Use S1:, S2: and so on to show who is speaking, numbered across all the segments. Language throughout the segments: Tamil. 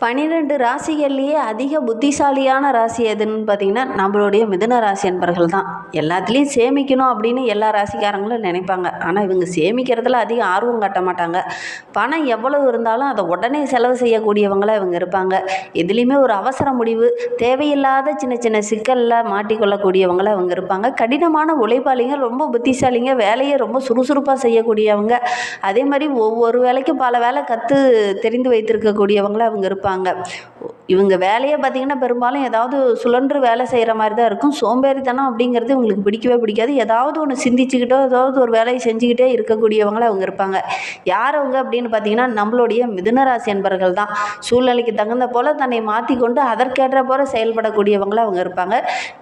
S1: பன்னிரெண்டு ராசிகள்லேயே அதிக புத்திசாலியான ராசி எதுன்னு பார்த்தீங்கன்னா நம்மளுடைய மிதுன ராசி என்பர்கள் தான். எல்லாத்துலேயும் சேமிக்கணும் அப்படின்னு எல்லா ராசிக்காரங்களும் நினைப்பாங்க. ஆனால் இவங்க சேமிக்கிறதுல அதிக ஆர்வம் காட்ட மாட்டாங்க. பணம் எவ்வளவு இருந்தாலும் அதை உடனே செலவு செய்யக்கூடியவங்களாக இவங்க இருப்பாங்க. எதுலேயுமே ஒரு அவசர முடிவு தேவையில்லாத சின்ன சின்ன சிக்கலில் மாட்டிக்கொள்ளக்கூடியவங்களாக இவங்க இருப்பாங்க. கடினமான உழைப்பாளிங்க ரொம்ப புத்திசாலிங்க வேலையை ரொம்ப சுறுசுறுப்பாக செய்யக்கூடியவங்க. அதே மாதிரி ஒவ்வொரு வேலைக்கும் பல வேலை கற்று தெரிந்து வைத்திருக்கக்கூடியவங்களாக அவங்க இருப்பாங்க. 我感觉。இவங்க வேலையை பார்த்திங்கன்னா பெரும்பாலும் ஏதாவது சுழன்று வேலை செய்கிற மாதிரி தான் இருக்கும். சோம்பேறித்தனம் அப்படிங்கிறது இவங்களுக்கு பிடிக்கவே பிடிக்காது. ஏதாவது ஒன்று சிந்திச்சுக்கிட்டோ ஏதாவது ஒரு வேலையை செஞ்சுக்கிட்டே இருக்கக்கூடியவங்களே அவங்க இருப்பாங்க. யார் அவங்க அப்படின்னு பார்த்தீங்கன்னா நம்மளுடைய மிதுனராசி என்பர்கள் தான். சூழ்நிலைக்கு தகுந்த போல் தன்னை மாற்றிக்கொண்டு அதற்கேற்ற போல செயல்படக்கூடியவங்களாக அவங்க இருப்பாங்க.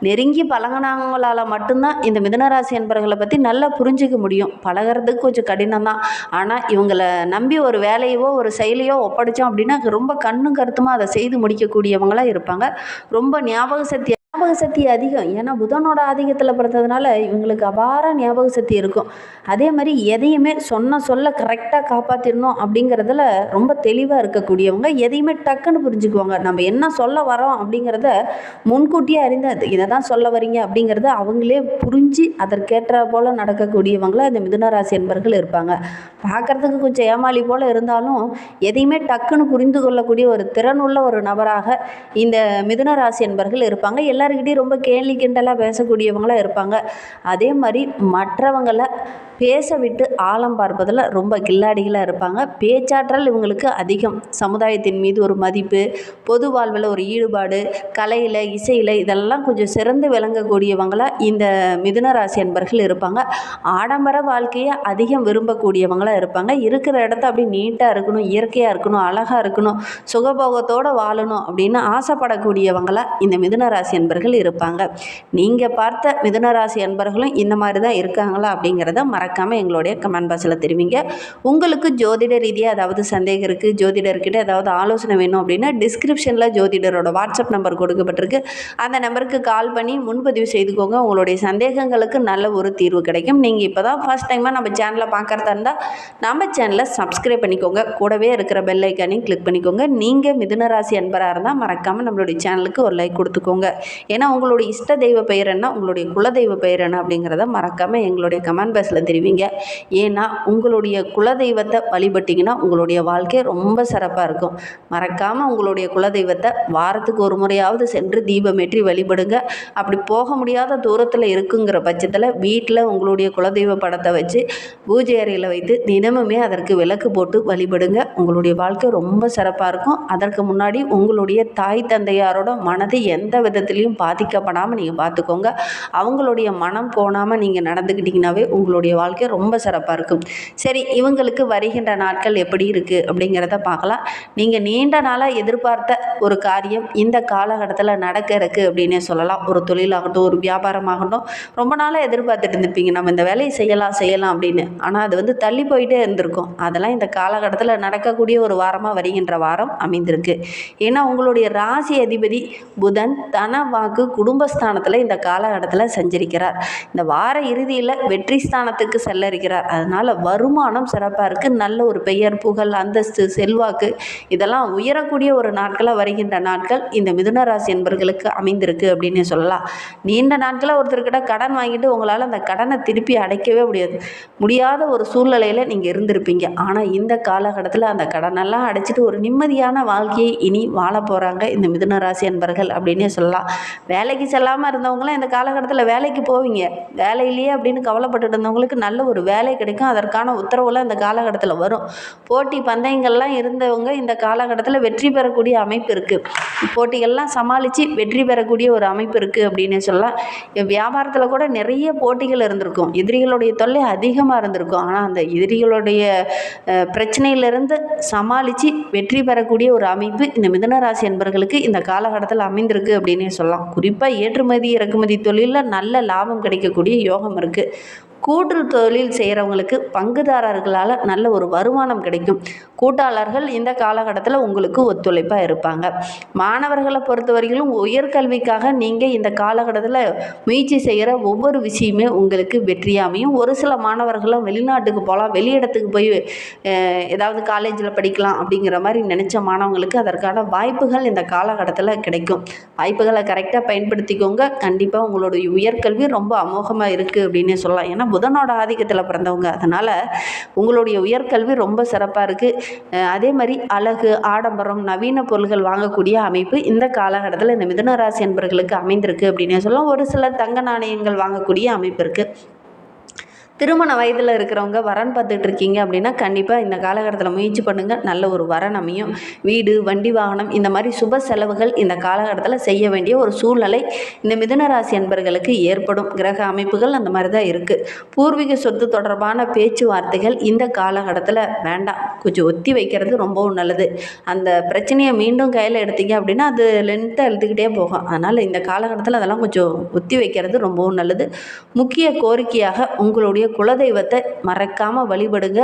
S1: நெருங்கி பழகினவங்களால் மட்டும்தான் இந்த மிதுனராசி என்பர்களை பற்றி நல்லா புரிஞ்சிக்க முடியும். பழகிறதுக்கு கொஞ்சம் கடினம் தான். ஆனால் இவங்களை நம்பி ஒரு வேலையவோ ஒரு செயலையோ ஒப்படைச்சோம் அப்படின்னா ரொம்ப கண்ணும் கருத்துமாக அதை செய்து முடியும் முடிக்கக்கூடியவங்களாக இருப்பாங்க. ரொம்ப ஞாபக சக்தி ஞாபக சக்தி அதிகம். ஏன்னா புதனோட ஆதிக்கத்தில் பிறந்ததுனால இவங்களுக்கு அபார ஞாபக சக்தி இருக்கும். அதே மாதிரி எதையுமே சொன்ன சொல்ல கரெக்டாக காப்பாற்றிடணும் அப்படிங்கிறதுல ரொம்ப தெளிவாக இருக்கக்கூடியவங்க எதையுமே டக்குன்னு புரிஞ்சுக்குவாங்க. நம்ம என்ன சொல்ல வரோம் அப்படிங்கிறத முன்கூட்டியே அறிந்து இதை தான் சொல்ல வரீங்க அப்படிங்கிறத அவங்களே புரிஞ்சு அதற்கேற்ற போல் நடக்கக்கூடியவங்களாக இந்த மிதுனராசி என்பர்கள் இருப்பாங்க. பார்க்குறதுக்கு கொஞ்சம் ஏமாளி போல் இருந்தாலும் எதையுமே டக்குன்னு புரிந்து கொள்ளக்கூடிய ஒரு திறனுள்ள ஒரு நபராக இந்த மிதுனராசி என்பர்கள் இருப்பாங்க. எல்லாருக்கிட்டையும் ரொம்ப கேள்வி கிண்டலாக பேசக்கூடியவங்களாக இருப்பாங்க. அதே மாதிரி மற்றவங்களை பேச விட்டு ஆழம் பார்ப்பதில் ரொம்ப கில்லாடிகளாக இருப்பாங்க. பேச்சாற்றல் இவங்களுக்கு அதிகம். சமுதாயத்தின் மீது ஒரு மதிப்பு பொது வாழ்வில் ஒரு ஈடுபாடு கலையில் இசையில் இதெல்லாம் கொஞ்சம் சிறந்து விளங்கக்கூடியவங்களாக இந்த மிதுன ராசி என்பர்கள் இருப்பாங்க. ஆடம்பர வாழ்க்கையை அதிகம் விரும்பக்கூடியவங்களாக இருப்பாங்க. இருக்கிற இடத்த அப்படி நீட்டாக இருக்கணும் இயற்கையாக இருக்கணும் அழகாக இருக்கணும் சுகபோகத்தோடு வாழணும் அப்படின்னு ஆசைப்படக்கூடியவங்களாக இந்த மிதுன ராசி அன்பர்கள் இருப்பாங்க. நீங்கள் பார்த்த மிதுன ராசி இந்த மாதிரி தான் இருக்காங்களா அப்படிங்கிறத மறக்காமல் எங்களுடைய கமெண்ட் பாக்ஸில் தெரிவிங்க. உங்களுக்கு ஜோதிட ரீதியாக ஏதாவது சந்தேகம் இருக்குது ஜோதிடர்கிட்ட ஏதாவது ஆலோசனை வேணும் அப்படின்னா டிஸ்கிரிப்ஷனில் ஜோதிடரோட வாட்ஸ்அப் நம்பர் கொடுக்கப்பட்டிருக்கு. அந்த நம்பருக்கு கால் பண்ணி முன்பதிவு செய்துக்கோங்க. உங்களுடைய சந்தேகங்களுக்கு நல்ல ஒரு தீர்வு கிடைக்கும். நீங்கள் இப்போ தான் ஃபஸ்ட் டைமாக நம்ம சேனலை பார்க்குறதா இருந்தால் நம்ம சேனலை சப்ஸ்கிரைப் பண்ணிக்கோங்க. கூடவே இருக்கிற பெல் ஐக்கானையும் கிளிக் பண்ணிக்கோங்க. நீங்கள் மிதுன ராசி அன்பராக இருந்தால் மறக்காமல் நம்மளுடைய சேனலுக்கு ஒரு லைக் கொடுத்துக்கோங்க. ஏன்னா உங்களுடைய இஷ்ட தெய்வ பெயர் என்ன? உங்களுடைய குலதெய்வ பெயர் என்ன அப்படிங்கிறத மறக்காமல் எங்களுடைய கமெண்ட் பாக்ஸில் தெரிவிங்க. ஏன்னா உங்களுடைய குலதெய்வத்தை வழிபட்டிங்கன்னா உங்களுடைய வாழ்க்கை ரொம்ப சிறப்பாக இருக்கும். மறக்காமல் உங்களுடைய குலதெய்வத்தை வாரத்துக்கு ஒரு முறையாவது சென்று தீபமேற்றி வழிபடுங்க. அப்படி போக முடியாத தூரத்தில் இருக்குங்கிற பட்சத்தில் வீட்டில் உங்களுடைய குலதெய்வ படத்தை வச்சு பூஜை அறையில் வைத்து தினமுமே அதற்கு விளக்கு போட்டு வழிபடுங்க. உங்களுடைய வாழ்க்கை ரொம்ப சிறப்பாக இருக்கும். அதற்கு முன்னாடி உங்களுடைய தாய் தந்தையாரோட மனது எந்த விதத்துலேயும் பாதிக்கப்படாமல் நீங்கள் பார்த்துக்கோங்க அவங்களுடைய மனம் போனாமல் நீங்கள் நடந்துக்கிட்டிங்கனாவே உங்களுடைய வாழ்க்கை ரொம்ப சிறப்பாக இருக்கும். சரி இவங்களுக்கு வருகின்ற நாட்கள் எப்படி இருக்குது அப்படிங்கிறத பார்க்கலாம் நீங்கள் நீண்ட நாளாக எதிர்பார்த்த ஒரு காரியம் இந்த காலகட்டத்தில் நடக்க இருக்குது அப்படின்னே சொல்லலாம். ஒரு தொழிலாகட்டும் ஒரு வியாபாரமாகட்டும். ரொம்ப நாளாக எதிர்பார்த்துட்டு இருந்திருப்பீங்க. நம்ம இந்த வேலையை செய்யலாம் செய்யலாம் அப்படின்னு. ஆனால் அது வந்து தள்ளி போயிட்டே இருந்திருக்கும். அதெல்லாம் இந்த காலகட்டத்தில் நடக்கக்கூடிய ஒரு வாரமாக வருகின்ற வாரம் அமைந்திருக்கு. ஏன்னா உங்களுடைய ராசி அதிபதி புதன் தன வாக்கு குடும்பஸ்தானத்தில் இந்த காலகட்டத்தில் செஞ்சிருக்கிறார். இந்த வார இறுதியில் வெற்றி ஸ்தானத்துக்கு செல்ல இருக்கிறார் அதனால் வருமானம் சிறப்பாக இருக்குது நல்ல ஒரு பெயர் புகழ் அந்தஸ்து செல்வாக்கு இதெல்லாம் உயரக்கூடிய ஒரு நாட்களாக வருகின்ற நாட்கள் இந்த மிதுன ராசி என்பர்களுக்கு அமைந்திருக்கு அப்படின்னு சொல்லலாம். நீண்ட நாட்களாக ஒருத்தர்கிட்ட கடன் வாங்கிட்டு உங்களால் அந்த கடனை திருப்பி அடைக்கவே முடியாது. முடியாத ஒரு சூழ்நிலையில் நீங்கள் இருந்திருப்பீங்க. ஆனால் இந்த காலகட்டத்தில் அந்த கடனெல்லாம் அடைச்சிட்டு ஒரு நிம்மதியான வாழ்க்கையை இனி வாழ போகிறாங்க இந்த மிதுன ராசி என்பர்கள் அப்படின்னே சொல்லலாம். வேலைக்கு செல்லாமல் இருந்தவங்களாம் இந்த காலகட்டத்தில் வேலைக்கு போவீங்க. வேலையிலேயே அப்படின்னு கவலைப்பட்டுட்டு இருந்தவங்களுக்கு நல்ல ஒரு வேலை கிடைக்கும். அதற்கான உத்தரவுலாம் இந்த காலகட்டத்தில் வரும். போட்டி பந்தயங்கள்லாம் இருந்தவங்க இந்த காலகட்டத்தில் வெற்றி பெறக்கூடிய அமைப்பு இருக்குது போட்டிகள்லாம் சமாளித்து வெற்றி பெறக்கூடிய ஒரு அமைப்பு இருக்குது அப்படின்னே சொல்லலாம். வியாபாரத்தில் கூட நிறைய போட்டிகள் இருந்திருக்கும். எதிரிகளுடைய தொல்லை அதிகமாக இருந்திருக்கும். ஆனால் அந்த எதிரிகளுடைய பிரச்சனையிலிருந்து சமாளித்து வெற்றி பெறக்கூடிய ஒரு அமைப்பு இந்த மிதனராசி என்பவர்களுக்கு இந்த காலகட்டத்தில் அமைந்திருக்கு அப்படின்னே சொல்லலாம். குறிப்பாக ஏற்றுமதி இறக்குமதி தொழிலில் நல்ல லாபம் கிடைக்கக்கூடிய யோகம் இருக்குது கூட்டு தொழில் செய்கிறவங்களுக்கு பங்குதாரர்களால் நல்ல ஒரு வருமானம் கிடைக்கும். கூட்டாளர்கள் இந்த காலகட்டத்தில் உங்களுக்கு ஒத்துழைப்பாக இருப்பாங்க. மாணவர்களை பொறுத்தவரையிலும் உயர்கல்விக்காக நீங்கள் இந்த காலகட்டத்தில் முயற்சி செய்கிற ஒவ்வொரு விஷயமே உங்களுக்கு வெற்றியாமையும் ஒரு சில மாணவர்களும் வெளிநாட்டுக்கு போகலாம் வெளியிடத்துக்கு போய் ஏதாவது காலேஜில் படிக்கலாம் அப்படிங்கிற மாதிரி நினச்ச மாணவங்களுக்கு அதற்கான வாய்ப்புகள் இந்த காலகட்டத்தில் கிடைக்கும். வாய்ப்புகளை கரெக்டாக பயன்படுத்திக்கோங்க. கண்டிப்பாக உங்களுடைய உயர்கல்வி ரொம்ப அமோகமாக இருக்குது அப்படின்னே சொல்லலாம். ஏன்னா புதனோட ஆதிக்கத்தில் பிறந்தவங்க. அதனால் உங்களுடைய உயர்கல்வி ரொம்ப சிறப்பாக இருக்குது அதே மாதிரி அழகு ஆடம்பரம் நவீன பொருள்கள் வாங்கக்கூடிய அமைப்பு இந்த காலகட்டத்தில் இந்த மிதுன ராசி என்பர்களுக்கு அமைந்திருக்கு அப்படின்னே சொல்லலாம். ஒரு சிலர் தங்க நாணயங்கள் வாங்கக்கூடிய அமைப்பு இருக்குது திருமண வயதில் இருக்கிறவங்க வரன் பார்த்துட்டு இருக்கீங்க அப்படின்னா கண்டிப்பாக இந்த காலகட்டத்தில் முயற்சி பண்ணுங்கள் நல்ல ஒரு வரன் அமையும். வீடு வண்டி வாகனம் இந்த மாதிரி சுப செலவுகள் இந்த காலகட்டத்தில் செய்ய வேண்டிய ஒரு சூழ்நிலை இந்த மிதுன ராசி ஏற்படும். கிரக அமைப்புகள் அந்த மாதிரி தான் இருக்குது பூர்வீக சொத்து தொடர்பான பேச்சுவார்த்தைகள் இந்த காலகட்டத்தில் வேண்டாம். கொஞ்சம் ஒத்தி வைக்கிறது ரொம்பவும் நல்லது. அந்த பிரச்சனையை மீண்டும் கையில் எடுத்தீங்க அப்படின்னா அது லென்த்தாக எழுத்துக்கிட்டே போகும். அதனால் இந்த காலகட்டத்தில் அதெல்லாம் கொஞ்சம் ஒத்தி வைக்கிறது ரொம்பவும் நல்லது. முக்கிய கோரிக்கையாக உங்களுடைய குலதெய்வத்தை மறக்காமல் வழிபடுங்க.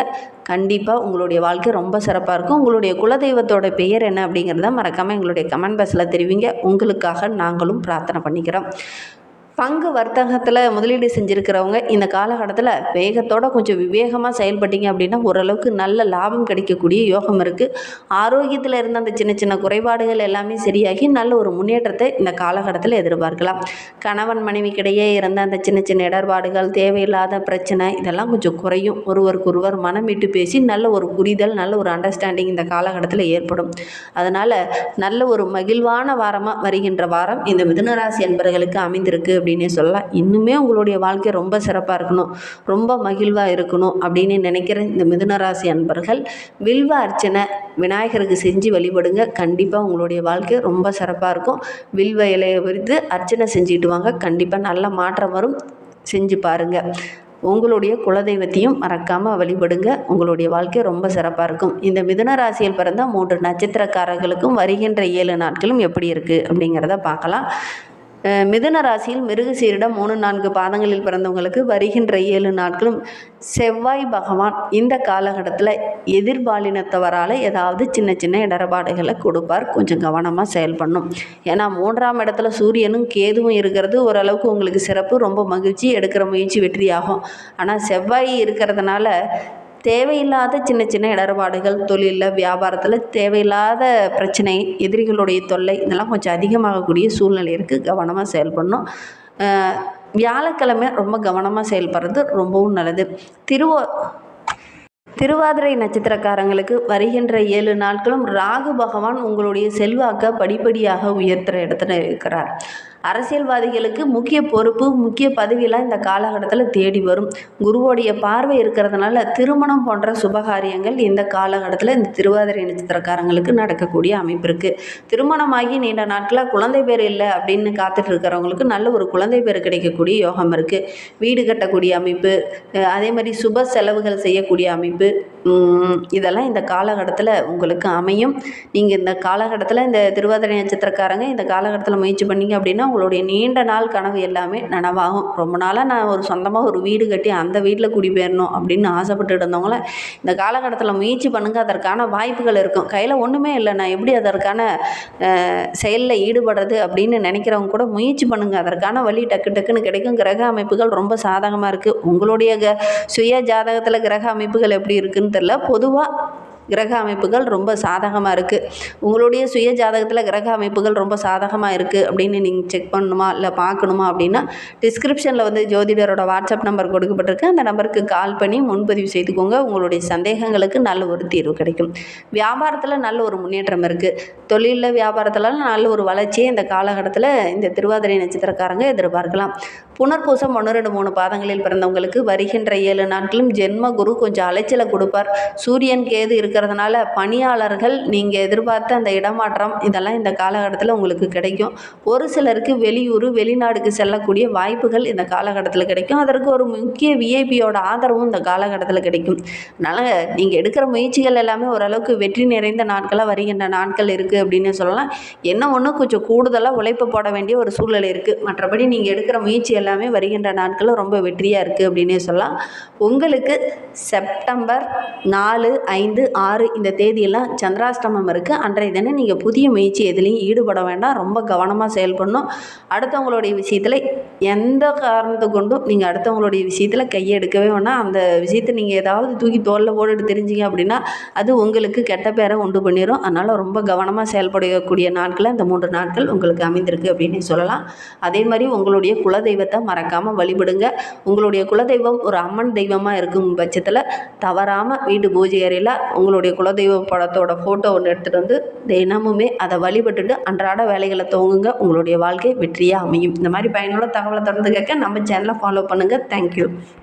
S1: கண்டிப்பாக உங்களுடைய வாழ்க்கை ரொம்ப சிறப்பாக இருக்கும். உங்களுடைய குலதெய்வத்தோட பெயர் என்ன அப்படிங்கிறத மறக்காமல் எங்களுடைய கமெண்ட் பாக்ஸில் தெரிவிங்க. உங்களுக்காக நாங்களும் பிரார்த்தனை பண்ணிக்கிறோம். பங்கு வர்த்தகத்தில் முதலீடு செஞ்சுருக்கிறவங்க இந்த காலகட்டத்தில் வேகத்தோட கொஞ்சம் விவேகமாக செயல்பட்டீங்க அப்படின்னா ஓரளவுக்கு நல்ல லாபம் கிடைக்கக்கூடிய யோகம் இருக்குது ஆரோக்கியத்தில் இருந்த அந்த சின்ன சின்ன குறைபாடுகள் எல்லாமே சரியாகி நல்ல ஒரு முன்னேற்றத்தை இந்த காலகட்டத்தில் எதிர்பார்க்கலாம். கணவன் மனைவிக்கிடையே இருந்த அந்த சின்ன சின்ன இடர்பாடுகள் தேவையில்லாத பிரச்சனை இதெல்லாம் கொஞ்சம் குறையும். ஒருவருக்கு ஒருவர் மனம் விட்டு பேசி நல்ல ஒரு புரிதல் நல்ல ஒரு அண்டர்ஸ்டாண்டிங் இந்த காலகட்டத்தில் ஏற்படும். அதனால் நல்ல ஒரு மகிழ்வான வாரமாக வருகின்ற வாரம் இந்த மிதுனராசி என்பவர்களுக்கு அமைந்திருக்கு அப்படின்னு சொல்லலாம். இன்னுமே உங்களுடைய வாழ்க்கை ரொம்ப சிறப்பாக இருக்கணும். ரொம்ப மகிழ்வாக இருக்கணும் அப்படின்னு நினைக்கிற இந்த மிதுனராசி அன்பர்கள் வில்வ அர்ச்சனை விநாயகருக்கு செஞ்சு வழிபடுங்க. கண்டிப்பாக உங்களுடைய வாழ்க்கை ரொம்ப சிறப்பாக இருக்கும். வில்வ இலையை விரித்து அர்ச்சனை செஞ்சுட்டு வாங்க. கண்டிப்பாக நல்ல மாற்றம் வரும். செஞ்சு பாருங்கள் உங்களுடைய குலதெய்வத்தையும் மறக்காமல் வழிபடுங்க. உங்களுடைய வாழ்க்கை ரொம்ப சிறப்பாக இருக்கும். இந்த மிதுன ராசியில் பிறந்த மூன்று நட்சத்திரக்காரர்களுக்கும் வருகின்ற ஏழு நாட்களும் எப்படி இருக்குது அப்படிங்கிறத பார்க்கலாம். மிதுன ராசியில் மிருகசீரிடம் மூணு நான்கு பாதங்களில் பிறந்தவங்களுக்கு வருகின்ற ஏழு நாட்களும் செவ்வாய் பகவான் இந்த காலகட்டத்தில் எதிர்பாலினத்தவரால் ஏதாவது சின்ன சின்ன இடர்பாடுகளை கொடுப்பார். கொஞ்சம் கவனமாக செயல்படணும். ஏன்னா மூன்றாம் இடத்துல சூரியனும் கேதுவும் இருக்கிறது. ஓரளவுக்கு உங்களுக்கு சிறப்பு ரொம்ப மகிழ்ச்சி எடுக்கிற முயற்சி வெற்றியாகும். ஆனால் செவ்வாய் இருக்கிறதுனால தேவையில்லாத சின்ன சின்ன இடர்பாடுகள் தொழிலில் வியாபாரத்தில் தேவையில்லாத பிரச்சனை எதிரிகளுடைய தொல்லை இதெல்லாம் கொஞ்சம் அதிகமாகக்கூடிய சூழ்நிலை இருக்குது கவனமாக செயல்படணும். வியாழக்கிழமை ரொம்ப கவனமாக செயல்படுறது ரொம்பவும் நல்லது. திருவோ திருவாதிரை நட்சத்திரக்காரங்களுக்கு வருகின்ற ஏழு நாட்களும் ராகு பகவான் உங்களுடைய செல்வாக்கை படிப்படியாக உயர்த்துகிற இடத்துல இருக்கிறார். அரசியல்வாதிகளுக்கு முக்கிய பொறுப்பு முக்கிய பதவியெல்லாம் இந்த காலகட்டத்தில் தேடி வரும். குருவோடைய பார்வை இருக்கிறதுனால திருமணம் போன்ற சுபகாரியங்கள் இந்த காலகட்டத்தில் இந்த திருவாதிரை நட்சத்திரக்காரங்களுக்கு நடக்கக்கூடிய அமைப்பு இருக்குது திருமணமாகி நீண்ட நாட்களாக குழந்தை பேர் இல்லை அப்படின்னு காத்துட்டு இருக்கிறவங்களுக்கு நல்ல ஒரு குழந்தை பேர் கிடைக்கக்கூடிய யோகம் இருக்குது வீடு கட்டக்கூடிய அமைப்பு அதே மாதிரி சுப செலவுகள் செய்யக்கூடிய அமைப்பு இதெல்லாம் இந்த காலகட்டத்தில் உங்களுக்கு அமையும். நீங்கள் இந்த காலகட்டத்தில் இந்த திருவாதிரை நட்சத்திரக்காரங்க இந்த காலகட்டத்தில் முயற்சி பண்ணீங்க அப்படின்னா உங்களுடைய நீண்ட நாள் கனவு எல்லாமே நனவாகும். ரொம்ப நாளாக நான் ஒரு சொந்தமாக ஒரு வீடு கட்டி அந்த வீட்டில் குடிபெயரணும் அப்படின்னு ஆசைப்பட்டுட்டு இருந்தவங்கள இந்த காலகட்டத்தில் முயற்சி பண்ணுங்கள் அதற்கான வாய்ப்புகள் இருக்கும். கையில் ஒன்றுமே இல்லை நான் எப்படி அதற்கான செயலில் ஈடுபடுறது அப்படின்னு நினைக்கிறவங்க கூட முயற்சி பண்ணுங்கள் அதற்கான வழி டக்கு டக்குன்னு கிடைக்கும். கிரக அமைப்புகள் ரொம்ப சாதகமாக இருக்குது உங்களுடைய க சுய ஜாதகத்தில் கிரக அமைப்புகள் எப்படி இருக்குன்னு தெரில பொதுவாக கிரக அமைப்புகள் ரொம்ப சாதகமாக இருக்குது உங்களுடைய சுய ஜாதகத்தில் கிரக அமைப்புகள் ரொம்ப சாதகமாக இருக்குது அப்படின்னு நீங்கள் செக் பண்ணணுமா இல்லை பார்க்கணுமா? அப்படின்னா டிஸ்கிரிப்ஷனில் வந்து ஜோதிடரோட வாட்ஸ்அப் நம்பர் கொடுக்கப்பட்டிருக்கு. அந்த நம்பருக்கு கால் பண்ணி முன்பதிவு செய்துக்கோங்க. உங்களுடைய சந்தேகங்களுக்கு நல்ல ஒரு தீர்வு கிடைக்கும். வியாபாரத்தில் நல்ல ஒரு முன்னேற்றம் இருக்குது தொழிலில் வியாபாரத்தில் நல்ல ஒரு வளர்ச்சியை இந்த காலகட்டத்தில் இந்த திருவாதிரை நட்சத்திரக்காரங்க எதிர்பார்க்கலாம். புனர்பூசம் ஒன்று ரெண்டு மூணு பாதங்களில் பிறந்தவங்களுக்கு வருகின்ற ஏழு நாட்களும் ஜென்ம குரு கொஞ்சம் அலைச்சலை கொடுப்பார். சூரியன் கேது இருக்கிறதுனால பணியாளர்கள் நீங்கள் எதிர்பார்த்த அந்த இடமாற்றம் இதெல்லாம் இந்த காலகட்டத்தில் உங்களுக்கு கிடைக்கும். ஒரு சிலருக்கு வெளியூர் வெளிநாடுக்கு செல்லக்கூடிய வாய்ப்புகள் இந்த காலகட்டத்தில் கிடைக்கும். அதற்கு ஒரு முக்கிய விஐபியோட ஆதரவும் இந்த காலகட்டத்தில் கிடைக்கும். அதனால் நீங்கள் எடுக்கிற முயற்சிகள் எல்லாமே ஓரளவுக்கு வெற்றி நிறைந்த நாட்களாக வருகின்ற நாட்கள் இருக்குது அப்படின்னு சொல்லலாம். என்ன ஒன்று கொஞ்சம் கூடுதலாக உழைப்பு போட வேண்டிய ஒரு சூழ்நிலை இருக்குது மற்றபடி நீங்கள் எடுக்கிற முயற்சி எல்லாம் எல்லாமே வருகின்ற நாட்களில் ரொம்ப வெற்றியாக இருக்குது அப்படின்னே சொல்லலாம். உங்களுக்கு செப்டம்பர் நாலு ஐந்து ஆறு இந்த தேதியெல்லாம் சந்திராஷ்டமம் இருக்குது அன்றைய தினம் நீங்கள் புதிய முயற்சி எதுலேயும் ஈடுபட வேண்டாம். ரொம்ப கவனமாக செயல்படணும். அடுத்தவங்களுடைய விஷயத்தில் எந்த காரணத்தை கொண்டும் நீங்கள் அடுத்தவங்களுடைய விஷயத்தில் கையை எடுக்கவே வேணாம். அந்த விஷயத்தை நீங்கள் ஏதாவது தூக்கி தோலில் போட்டுட்டு தெரிஞ்சிங்க அப்படின்னா அது உங்களுக்கு கெட்ட பேரை உண்டு பண்ணிடும் அதனால் ரொம்ப கவனமாக செயல்படக்கூடிய நாட்களில் இந்த மூன்று நாட்கள் உங்களுக்கு அமைந்திருக்கு அப்படின்னு சொல்லலாம். அதே மாதிரி உங்களுடைய குலதெய்வத்தை மறக்காமல் வழிபடுங்க. உங்களுடைய குலதெய்வம் ஒரு அம்மன் தெய்வமாக இருக்கும் பட்சத்தில் தவறாமல் வீட்டு பூஜை அறையில் உங்களுடைய குலதெய்வ படத்தோட ஃபோட்டோ ஒன்று எடுத்துகிட்டு வந்து தினமுமே அதை வழிபட்டுட்டு அன்றாட வேலைகளை துவங்குங்க. உங்களுடைய வாழ்க்கை வெற்றியாக அமையும். இந்த மாதிரி பயனுள்ள தகவலை தொடர்ந்து கேட்க நம்ம சேனலை ஃபாலோ பண்ணுங்கள் தேங்க்யூ